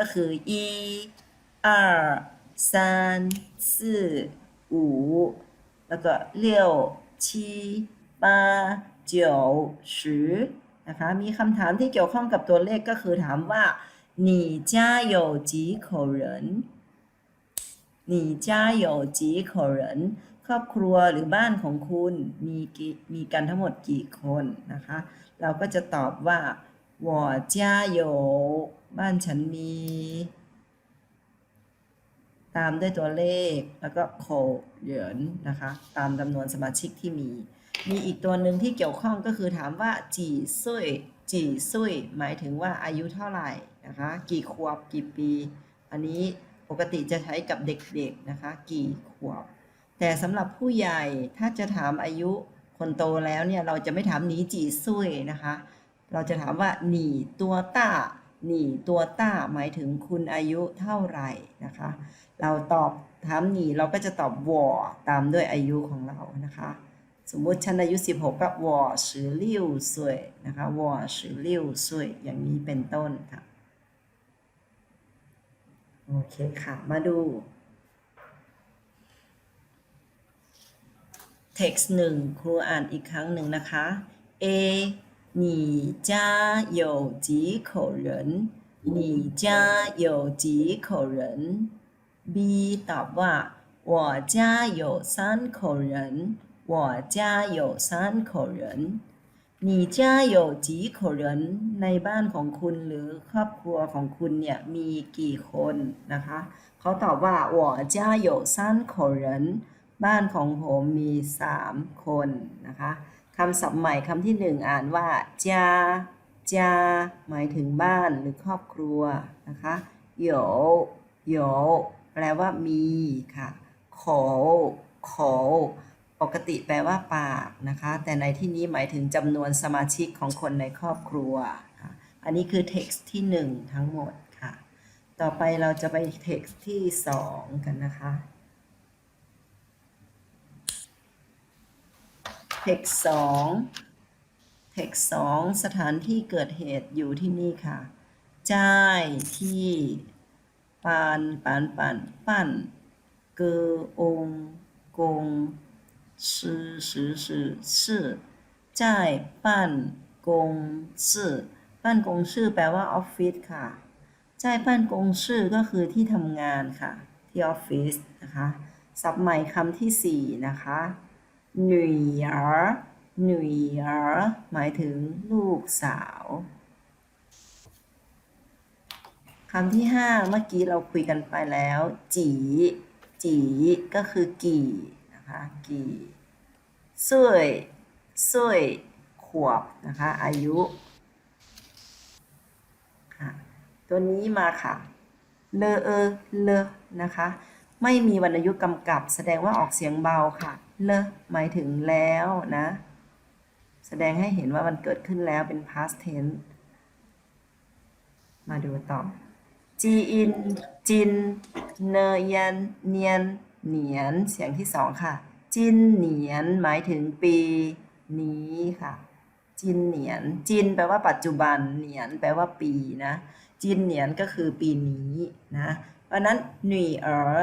ก็คือ一二三四五แล้วก็六七八九十นะคะมีคำถามที่เกี่ยวข้องกับตัวเลขก็คือถามว่า你家有几口人你家有几口人ครอบครัวหรือบ้านของคุณมีกี่มีกันทั้งหมดกี่คนนะคะ เราก็จะตอบว่า 我家有บ้านฉันมี ตามด้วยตัวเลขแล้วก็โคเหรียญนะคะ ตามจำนวนสมาชิกที่มี มีอีกตัวหนึ่งที่เกี่ยวข้องก็คือถามว่าจีซุยจีซุยหมายถึงว่าอายุเท่าไหร่นะคะ กี่ขวบกี่ปี อันนี้ปกติจะใช้กับเด็กๆนะคะ กี่ขวบ แต่สำหรับผู้ใหญ่ถ้าจะถามอายุคนโตแล้วเนี่ยเราจะไม่ถามหนีจีซุยนะคะ เราจะถามว่าหนีตัวต้าหนีตัวต้าหมายถึงคุณอายุเท่าไหร่นะคะ เราตอบถามหนีเราก็จะตอบวอตามด้วยอายุของเรานะคะ สมมุติฉันอายุ 16ก็วอสิลิวสวยนะคะวอสิลิวสวยอย่างนี้เป็นต้นค่ะโอเคค่ะ มาดู text หนึ่งครูอ่านอีกครั้งหนึ่งนะคะ A 你家有几口人你家有几口人 B ตอบว่า我家有三口人我家有三口人你家有几口人ในบ้านของคุณหรือครอบครัวของคุณเนี่ยมีกี่คนนะคะ เขาตอบว่า我家有三口人บ้านของผมมีสามคนนะคะ คำศัพท์ใหม่คำที่หนึ่งอ่านว่าจาจาหมายถึงบ้านหรือครอบครัวนะคะโยโยแปลว่ามีค่ะโขโขปกติแปลว่าปากนะคะ แต่ในที่นี้หมายถึงจำนวนสมาชิกของคนในครอบครัว อันนี้คือ text ที่หนึ่งทั้งหมดค่ะ ต่อไปเราจะไป text ที่สองกันนะคะ text สอง text สองสถานที่เกิดเหตุอยู่ที่นี่ค่ะจ่ายที่ปานปานปานปั้นเกอองกงชื่อชื่อชื่อชื่อจ่ายปั้นกงชื่อปั้นกงชื่อแปลว่าออฟฟิศค่ะจ่ายปั้นกงชื่อก็คือที่ทำงานค่ะ ที่ออฟฟิศนะคะ ศัพท์ใหม่คำที่สี่นะคะ หนุ่ยหยาหนุ่ยหหมายถึงลูกสาวคำที่ห้าเมื่อกี้เราคุยกันไปแล้ว จีจีก็คือกี่นะคะกี่สวยสวยขวบนะคะ อายุตัวนี้มาค่ะ เลอเอเลนะคะ ไม่มีวรรณยุกกำกับ แสดงว่าออกเสียงเบาค่ะ เลหมายถึงแล้วนะ แสดงให้เห็นว่ามันเกิดขึ้นแล้วเป็น past tense มาดูต่อจีอินจินเนยันเนียนเหนียนเสียงที่สองค่ะ จินเหนียนหมายถึงปีนี้ค่ะ จินเหนียนจินแปลว่าปัจจุบันเหนียนแปลว่าปีนะ จินเหนียนก็คือปีนี้นะเพราะนั้นหนีเอ๋อ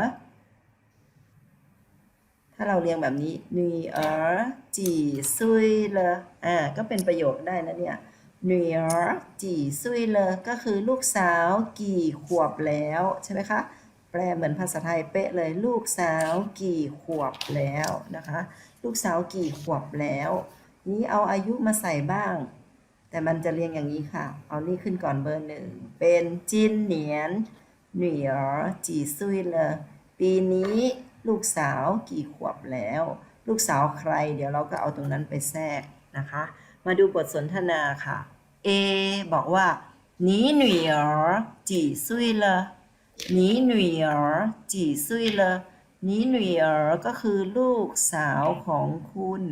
ถ้าเราเรียงแบบนี้หนีเอ๋อจีซุยเลออ่าก็เป็นประโยคได้นะเนี่ยหนีเอ๋อจีซุยเลอก็คือลูกสาวกี่ขวบแล้วใช่ไหมคะแปลเหมือนภาษาไทยเป๊ะเลยลูกสาวกี่ขวบแล้วนะคะ ลูกสาวกี่ขวบแล้ว นี้เอาอายุมาใส่บ้าง แต่มันจะเรียงอย่างนี้ค่ะ เอานี่ขึ้นก่อนเบอร์หนึ่งเป็นจินเหนียนหนีเอ๋อจีซุยเลอปีนี้ ลูกสาวกี่ขวบแล้ว ลูกสาวใคร เดี๋ยวเราก็เอาตรงนั้นไปแทรกนะคะ มาดูบทสนทนาค่ะ A บอกว่า你女儿几岁了你女儿几岁了你女儿ก็คือลูกสาวของคุณ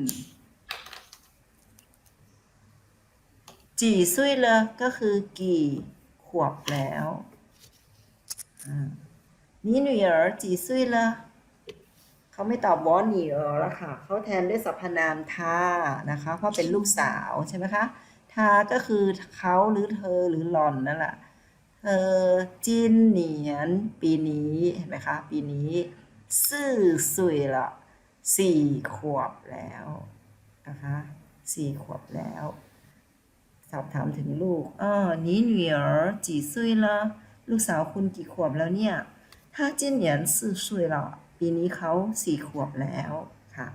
จีซุยเลก็คือกี่ขวบแล้วอ่า你女儿几岁了เ เขาไม่ตอบวอนหนีแล้วค่ะเขาแทนด้วยสรรพนามทานะคะ เพราะเป็นลูกสาวใช่ไหมคะทาก็คือเขาหรือเธอหรือหล่อนนั่นแหละเธอจินเหนียน ปีนี้เห็นไหมคะ ปีนี้ซื่อสุยละสี่ขวบแล้วนะคะสี่ขวบแล้ว สอบถามถึงลูกเออนี้หนียวจีซุยละลูกสาวคุณกี่ขวบแล้วเนี่ยถ้าจินเหนียนสี่สุยละ ปีนี้เขาสี่ขวบแล้วค่ะ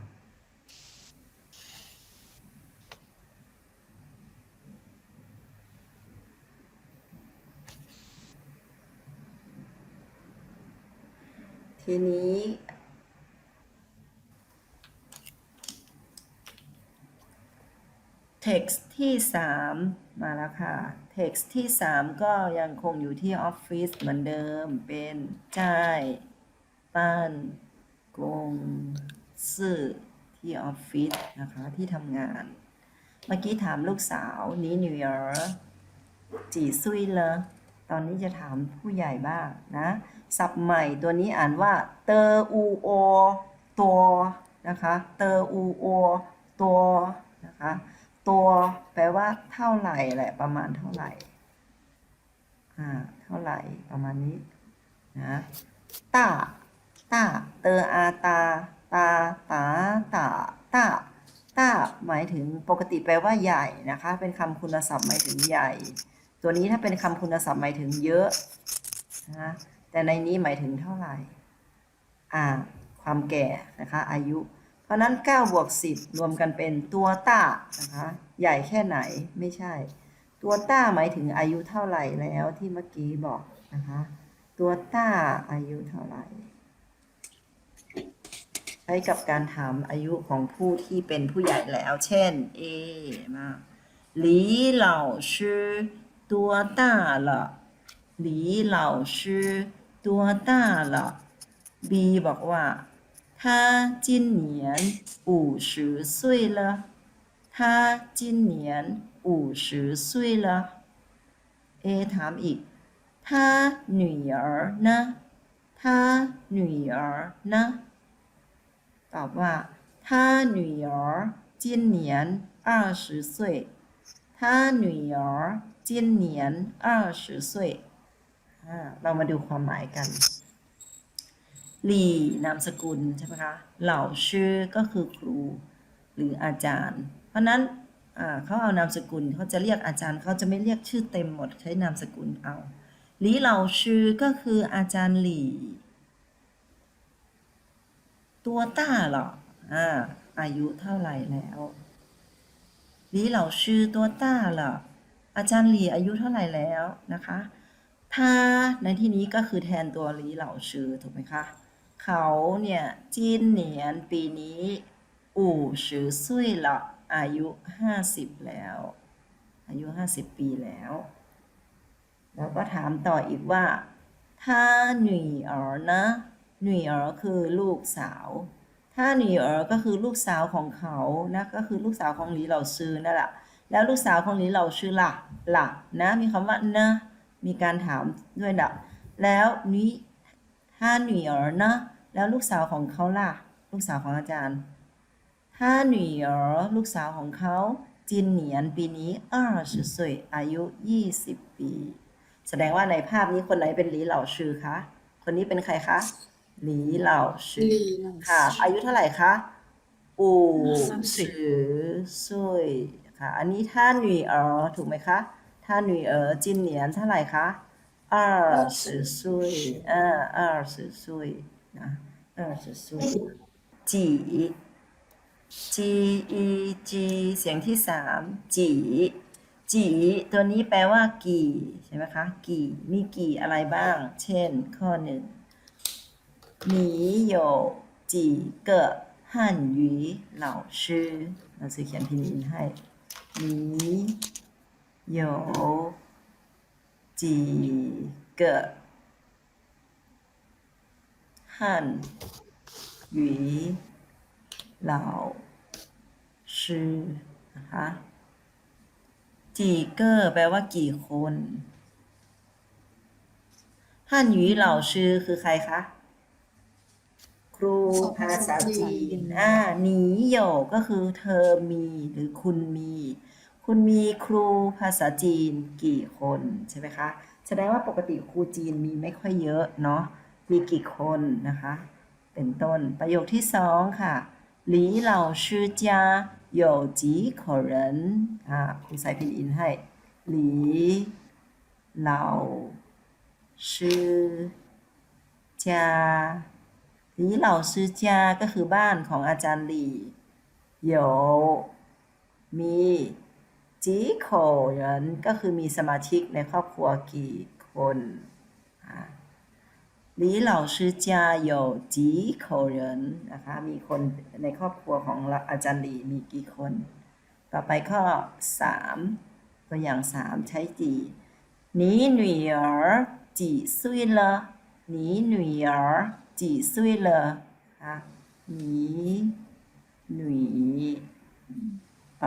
ทีนี้ text ที่สามมาแล้วค่ะ text ที่สามก็ยังคงอยู่ที่ออฟฟิศเหมือนเดิมเป็นจ่าย ป้านกงซื่อที่ออฟฟิศนะคะ ที่ทำงาน เมื่อกี้ถามลูกสาวนี้หนูเหรอจีซุยเลยตอนนี้จะถามผู้ใหญ่บ้างนะศัพท์ใหม่ตัวนี้อ่านว่าเตออูโอตัวนะคะเตออูโอตัวนะคะตัวแปลว่าเท่าไหร่แหละประมาณเท่าไหร่อ่าเท่าไหร่ประมาณนี้นะตา ตาเตออาตา ตาตาตาตาตาหมายถึงปกติแปลว่าใหญ่นะคะ เป็นคำคุณศัพท์หมายถึงใหญ่ ตัวนี้ถ้าเป็นคำคุณศัพท์หมายถึงเยอะนะแต่ในนี้หมายถึงเท่าไหร่อ่าความแก่นะคะ อายุ เพราะนั้น9บวก10 รวมกันเป็นตัวต้านะคะ ใหญ่แค่ไหนไม่ใช่ ตัวต้าหมายถึงอายุเท่าไหร่แล้วที่เมื่อกี้บอกนะคะ ตัวต้าอายุเท่าไหร่ ใช้กับการถามอายุของผู้ที่เป็นผู้ใหญ่แล้ว เช่น เอมาหลีเหล่าชื่อตัวต้าละหลีเหล่าชื่อตัวต้าละบีบอกว่า他今年五十岁了他今年五十岁了เอถามอีก他女儿呢他女儿呢 ตอบว่า他女儿今年二十岁他女儿今年二十岁อ่าเรามาดูความหมายกัน หลีนามสกุลใช่ไหมคะ เหล่าชื่อก็คือครู หรืออาจารย์ เพราะนั้นอ่าเขาเอานามสกุลเขาจะเรียกอาจารย์เขาจะไม่เรียกชื่อเต็มหมดใช้นามสกุลเอาหลีเหล่าชื่อก็คืออาจารย์หลี ตัวต้าเหรออ่าอายุเท่าไหร่แล้วหลีเหล่าชื่อตัวต้าเหรออาจารย์หลีอายุเท่าไหร่แล้วนะคะถ้าในที่นี้ก็คือแทนตัวหลีเหล่าชื่อถูกไหมคะเขาเนี่ยจีนเหนียนปีนี้อู่สือซุยละอายุห้าสิบแล้ว อายุห้าสิบปีแล้ว แล้วก็ถามต่ออีกว่าถ้าหนุ่ยอ๋อนะ หนุ่ยเอ๋อคือลูกสาว ถ้าหนุ่ยเอ๋อก็คือลูกสาวของเขานะก็คือลูกสาวของหลีเหล่าซื่อนั่นแหละแล้วลูกสาวของหลีเหล่าซื่อล่ะล่ะนะ มีคำว่านะ มีการถามด้วยนะแล้วนี้ถ้าหนุ่ยเอ๋อนะแล้วลูกสาวของเขาล่ะ ลูกสาวของอาจารย์ถ้าหนุ่ยเอ๋อลูกสาวของเขาจินเหนียนปีนี้อ้าสิสวยอายุยี่สิบปี แสดงว่าในภาพนี้คนไหนเป็นหลีเหล่าชื่อคะ คนนี้เป็นใครคะ หลีเหล่าชื่อ หลีเหล่า ค่ะ ชื่ออ อายุเท่าไหร่คะอู่ สามสิ สื บ อซุยค่ะ อันนี้ถ้าหนุ่ยอ๋อถูกไหมคะ ถ้าหนุ่ยอ๋อจินเหนียนเท่าไหร่คะ二十岁อ่า二十岁นะ二十岁จีจีอีจีเสียงที่สามจีจีตัวนี้แปลว่ากี่ใช่ไหมคะ กี่มีกี่อะไรบ้าง เช่น ข้อหนึ่ง 你有几个汉语老师เราจะเขียนพิมพ์อินให้你有几个汉语老师นะคะจีเกอร์แปลว่ากี่คนฮั่นหยีเหล่าชื่อคือใครคะ ค ครูภาษาจีนอ่าหนีหยกก็คือเธอมีหรือคุณมี คุณมีครูภาษาจีนกี่คนใช่ไหมคะแสดงว่าปกติครูจีนมีไม่ค่อยเยอะเนาะมีกี่คนนะคะ เป็นต้นประโยคที่สองค่ะหลี่老师家有几口人อ่าครูใส่พินอินให้หลี่老师家 李老师家ก็คือบ้านของอาจารย์หลี่有มีจีโขเหรินก็คือมีสมาชิกในครอบครัวกี่คนอ่า李老师家有几口人นะคะ มีคนในครอบครัวของอาจารย์หลี่มีกี่คน ต่อไปข้อ 3 ตัวอย่าง 3 ใช้จี你女儿几岁了你女儿 几岁了คะ你女儿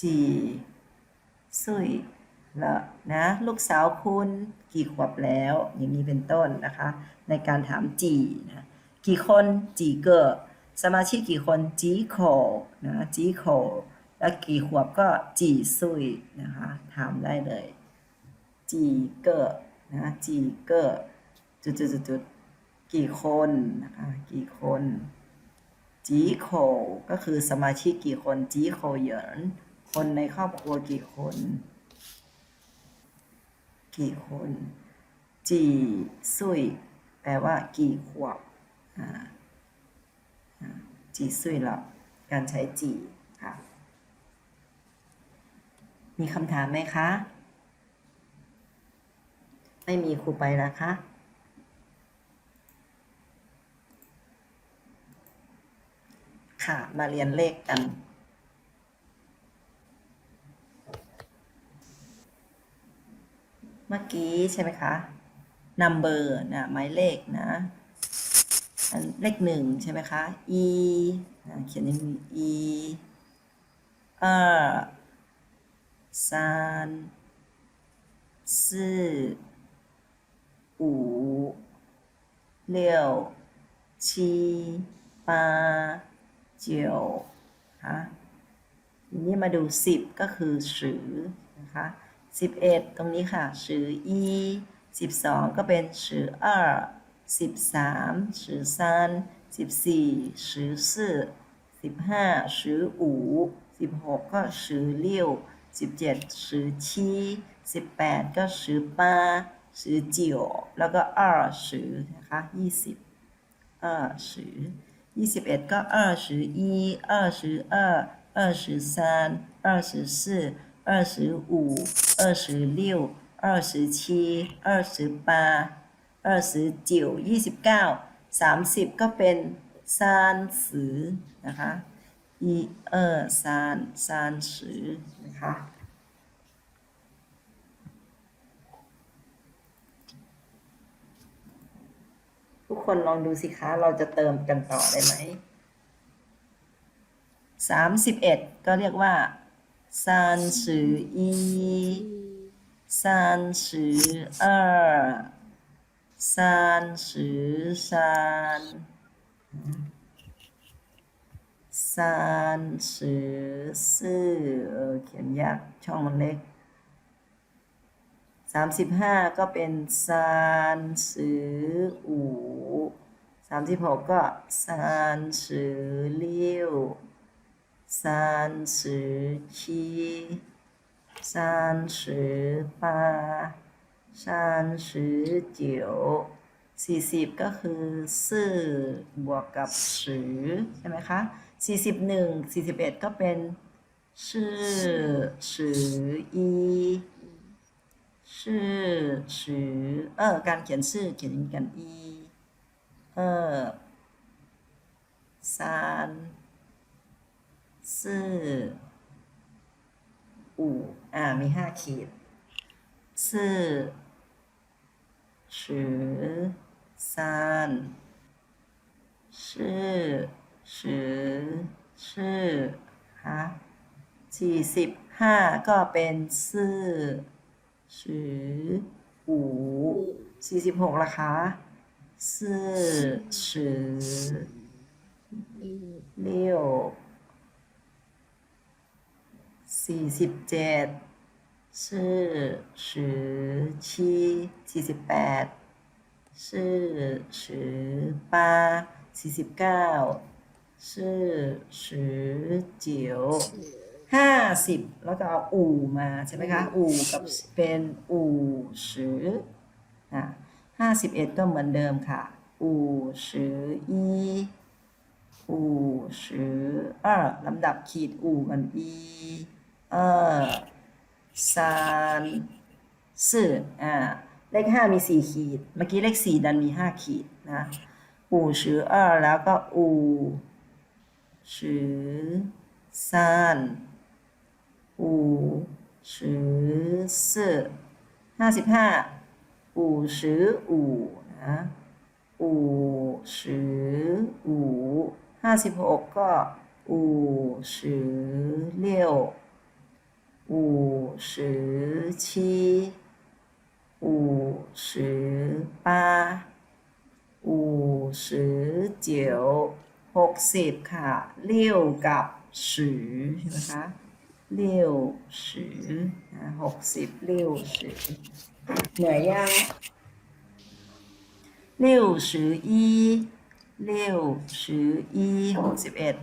จีสุยละนะ ลูกสาวคุณกี่ขวบแล้ว อย่างนี้เป็นต้นนะคะ ในการถามจีนะกี่คนจีเกอสมาชิกกี่คนจีโคนะจีโคแล้วกี่ขวบก็จีสุยนะคะ ถามได้เลย จีเกอนะจีเกอ จุดจุดจุดจุดกี่คนนะคะกี่คนจีโคก็คือสมาชิกกี่คนจีโคเหยินคนในครอบครัวกี่คน กี่คนจีซุยแปลว่ากี่ขวบจีซุยแล้วการใช้จีค่ะมีคำถามไหมคะ ไม่มีครูไปแล้วคะ ค่ะ มาเรียนเลขกัน เมื่อกี้ใช่ไหมคะ number นะหมายเลขนะอันเลขหนึ่งใช่ไหมคะ e นะเขียนอย่างนี้ e 二三四五六七八 เจียวฮะทีนี้มาดู 10 ก็คือสือนะคะ11 ตรงนี้ค่ะสืออี12 ก็เป็นสืออ้อ13สือซาน14สือซื่อ15สืออู16 ก็สือเลี้ยว17สือชี้18 ก็สือป้าสือเจียวแล้วก็อ้อสือนะคะ20อ้อสือ ยี่สิบเอ็ดก็二十一二十二二十三二十四二十五二十六二十七二十八二十九ยี่สิบเก้าสามสิบก็เป็น三十นะคะ一二三三十นะคะ ทุกคนลองดูสิคะเราจะเติมกันต่อได้ไหมสามสิบเอ็ดก็เรียกว่าสามสิบเอีสามสิบสองสามสิบสามสามสิบสี่เขียนยากช่องมันเล็ก สามสิบห้าก็เป็นซานสืออูสามสิบหกก็ซานสือเลี้ยวซานสือชีซานสือปาซานสือเจียวสี่สิบก็คือซื่อบวกกับสือใช่ไหมคะสี่สิบหนึ่งสี่สิบเอ็ดก็เป็นชื่อสืออี ชื่อสือเออการเขียนชื่อเขียนกันอีเออซานซื่ออูอ่ามีห้าขีดซื่อสือซานชื่อสือชื่อฮะสี่สิบห้าก็เป็นซื่อ สืออูสี่สิบหกละคะซื่สือเลี้ยวสี่สิบเจ็ดชื่อสือชีสี่สิบแปดชื่อสือป้าสี่สิบเก้าชื่อสือเจียว ห้าสิบแล้วก็เอาอู่มาใช่ไหมคะ อู่กับเป็นอู่สืออะห้าสิบเอ็ดก็เหมือนเดิมค่ะ อู่สืออีอู่สือเออลำดับขีดอู่กันอีเออซานสี่อ่าเลขห้ามีสี่ขีด เมื่อกี้เลขสี่ดันมีห้าขีดนะอู่สือเออแล้วก็อู่สือซาน สือ四ห้าสิบห้าอู่สืออู่นะอู่สืออู่ห้าสิบหกก็อู่สือเลี้ยวอู่สือชีอู่สือป้าอู่สือเจียวหกสิบค่ะเลี้ยวกับสือใช่ไหมคะ ลิ้วสือหกสิบลิ้วสือเหนื่อยยังลิ้บเอ็ด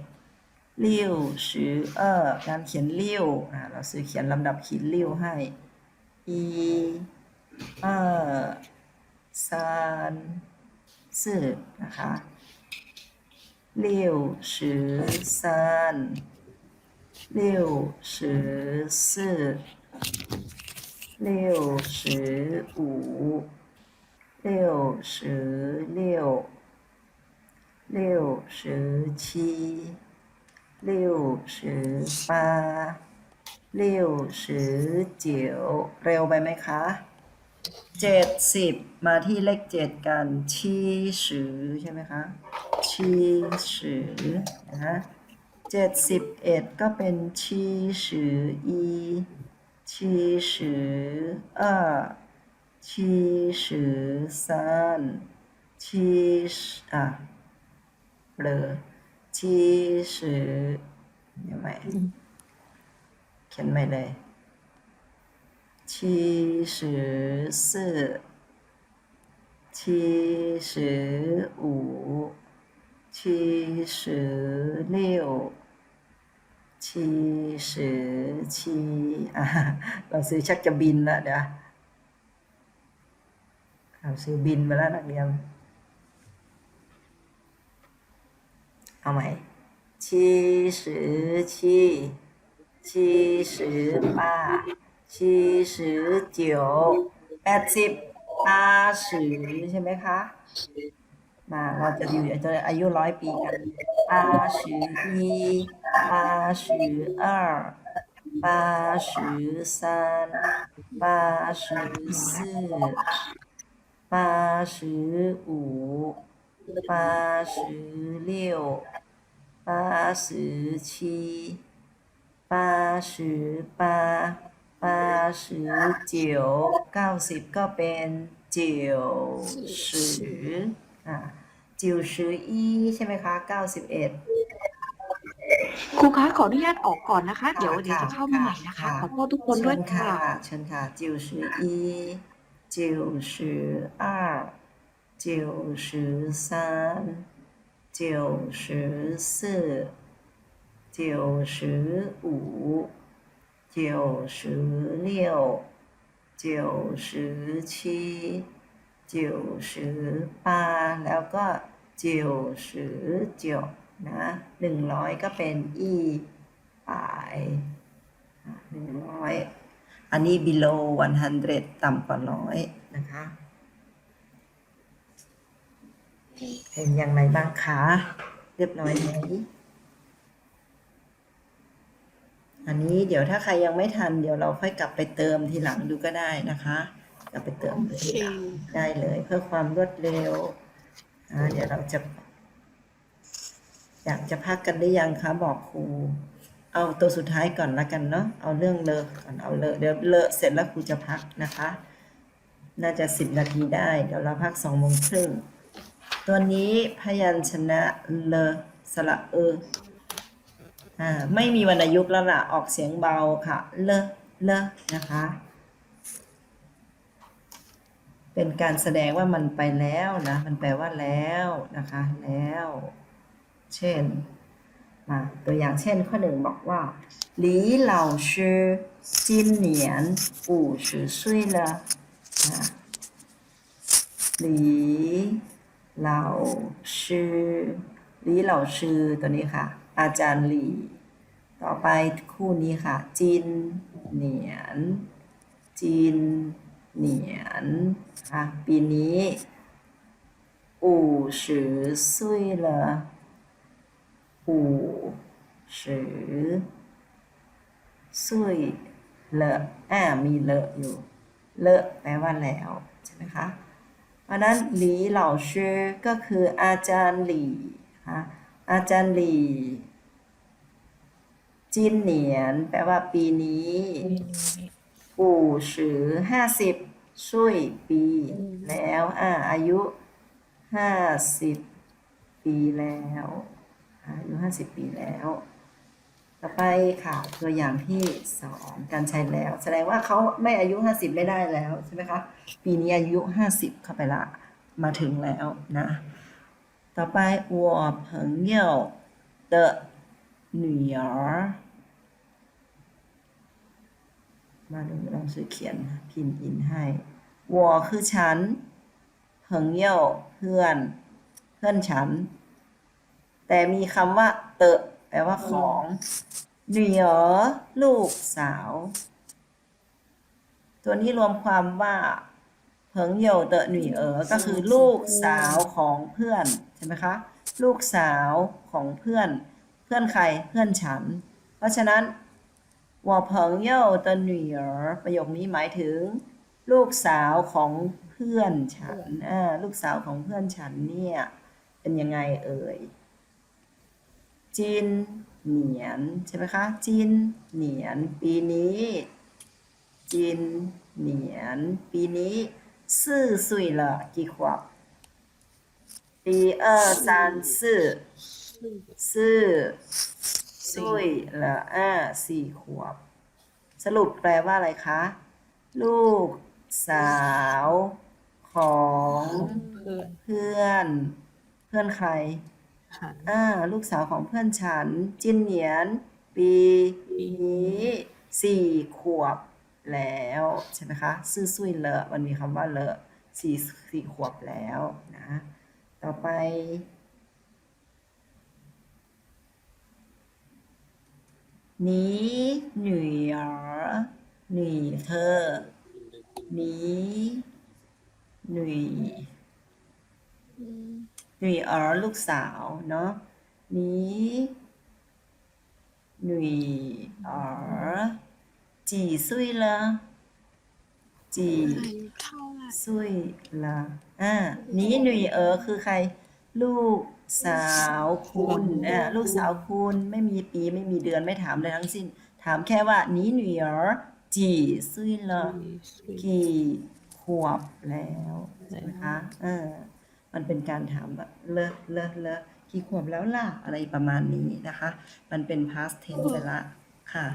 ลิ้วสือเการเขียน六อ่าเราซื้อเขียนลำดับขีดลิ้ให้一二三四นะคะ六十三六十四六十五。六十六，六十七，六十八，六十九เร็วไปไหมคะเจ็ดสิบมาที่เลขเจ็ดกันชี้สือใช่ไหมคะชี้สือนะ เจ็ดสิบเอ็ดก็เป็นชีสืออีชีสือเออชีสือซานชีอะเบลอชีสือยังไงเขียนใม่เลยชีสือสื่ชีสืออูชีสือเชีสือชีเราซื้อชักจะบินละเดี๋ยวเราซื้อบินมาแล้วนักเรียนเอาไหม七十二七十八七十ชีสือแปดสิบตาสือใช่ไหมคะ 那我就要要要要攞一笔噶，八十一、八十二、八十三、八十四、八十五、八十六、八十七、八十八、八十九，九十个变九。十 จิวชื่ออีใช่ไหมคะ91ครูคะขออนุญาตออกก่อนนะคะ เดี๋ยวเดี๋ยวจะเข้ามาใหม่นะคะคะขอโทษทุกคนด้วยค่ะ เชิญค่ะเชิญค่ะ91 92 93 94 95 96 97 จิ๋วสือปาแล้วก็เจียวสือเจียวนะหนึ่งร้อยก็เป็นอีปายหนึ่งร้อยอันนี้ below 100 ต่ำกว่าร้อยนะคะเป็นอย่างไรบ้างคะเรียบร้อยไหมอันนี้เดี๋ยวถ้าใครยังไม่ทัน เดี๋ยวเราค่อยกลับไปเติมทีหลังดูก็ได้นะคะ กลับไปเติมทีหลังได้เลยเพื่อความรวดเร็วอ่าเดี๋ยวเราจะ อยากจะพักกันได้ยังคะบอกครู เอาตัวสุดท้ายก่อนละกันเนาะเอาเรื่องเลอะก่อนเอาเลอะเดี๋ยวเลอะเสร็จแล้วครูจะพักนะคะ น่าจะสิบนาทีได้ เดี๋ยวเราพักสองโมงครึ่งตัวนี้พยัญชนะเลอะสระเอออ่าไม่มีวรรณยุกต์แล้วล่ะออกเสียงเบาค่ะเลอะเลอะนะคะ เป็นการแสดงว่ามันไปแล้วนะ มันแปลว่าแล้วนะคะ แล้ว เช่น มาตัวอย่างเช่นข้อหนึ่งบอกว่า李老师今年五十岁了啊李老师李老师ตัวนี้ค่ะ อาจารย์หลีต่อไปคู่นี้ค่ะ จินเหนียน จิน เหนียนอะปีนี้อู่สือซุยเลออู่สือซุยเอ่ามีเลออยู่ เลอแปลว่าแล้ว ใช่ไหมคะเพราะนั้นหลีเหล่าชื่อก็คืออาจารย์หลี่ฮะอาจารย์หลี่จินเหนียน แปลว่าปีนี้ อู่สือห้าสิบ ช่วยปี แล้วอ่าอายุห้าสิบปีแล้วอายุห้าสิบปีแล้ว ต่อไปค่ะ ตัวอย่างที่สองการใช้แล้ว แสดงว่าเขาไม่อายุห้าสิบไม่ได้แล้วใช่ไหมคะ ปีนี้อายุห้าสิบเข้าไปละ มาถึงแล้วนะ ต่อไป我朋友的女儿 มาดูลองสื่อเขียนพินอินให้วอคือฉันเพิงเย่ยเพื่อน เพื่อนฉัน แต่มีคำว่า เตะแปลว่าของเหนือลูกสาว ตัวนี้รวมความว่าเพิงเย่ยเตะหนีเอ๋อก็คือลูกสาวของเพื่อนใช่ไหมคะลูกสาวของเพื่อน เพื่อนใครเพื่อนฉัน เพราะฉะนั้น วอเพิงเย่เตนหนียประโยคนี้หมายถึง ลูกสาวของเพื่อนฉันอ่ลูกสาวของเพื่อนฉันเนี่ย เป็นยังไงเอ่ยจีนเหนียนใช่ไหมคะจีนเหนียน ปีนี้จีนเหนียน ปีนี้สี่สุยละกี่ขวบปีเออสามสี่สี่าสี่ขวบ สรุปแปลว่าอะไรคะ ลูกสาวของเพื่อน เพื่อนเพื่อนใครฉันอ่าลูกสาวของเพื่อนฉัน จินเหนียน ปีนี้สี่ขวบแล้วใช่ไหมคะซื่อซุยเลอะมันมีคำว่าเลอะสี่สี่ขวบแล้วนะ ต่อไป นี้ห女儿หนีเธอนี้หนีหนุ่ยอ๋อลูกสาวเนาะนี้หนุ่ยอ๋อจีซุยละจีอายุเท่าอ่านี้หนุ่ยเอ๋อคือใคร ลูก สาวคุณอ่าลูกสาวคุณไม่มีปีไม่มีเดือนไม่ถามเลยทั้งสิ้น ถามแค่ว่านี้หนุ่ยอ๋อจีซุยละกี่ขวบแล้วใช่ไหมคะเออมันเป็นการถามแบบเลอะเลอะเลอะกี่ขวบแล้วล่ะ อะไรประมาณนี้นะคะ มันเป็น past tense ไปละค่ะ